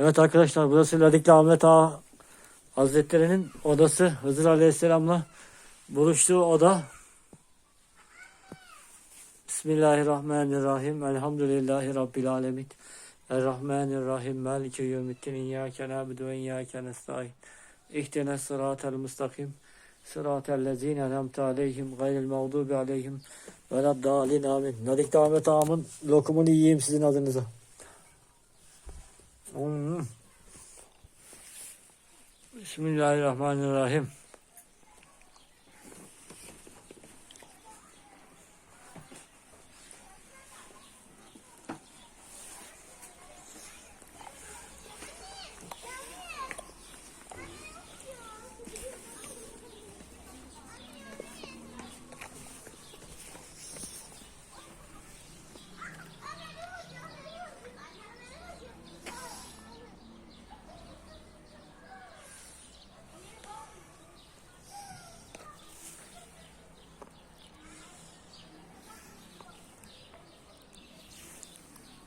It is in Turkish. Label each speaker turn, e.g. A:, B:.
A: Evet arkadaşlar burası Ladikli Ahmet Ağa Hazretleri'nin odası. Hızır Aleyhisselam'la buluştuğu oda. Bismillahirrahmanirrahim. Elhamdülillahi Rabbil Alemin. Errahmanirrahim. Maliki yevmiddin. İyyâke nâbidu ve iyyâke nestaîn. İhdine sıratel müstakim. Sıratel lezîne enemte aleyhim. Gayril mağdubi aleyhim. Ve laddâlin amin. Ladikli Ahmet Ağam'ın lokumunu yiyeyim sizin adınıza. Bismillahirrahmanirrahim.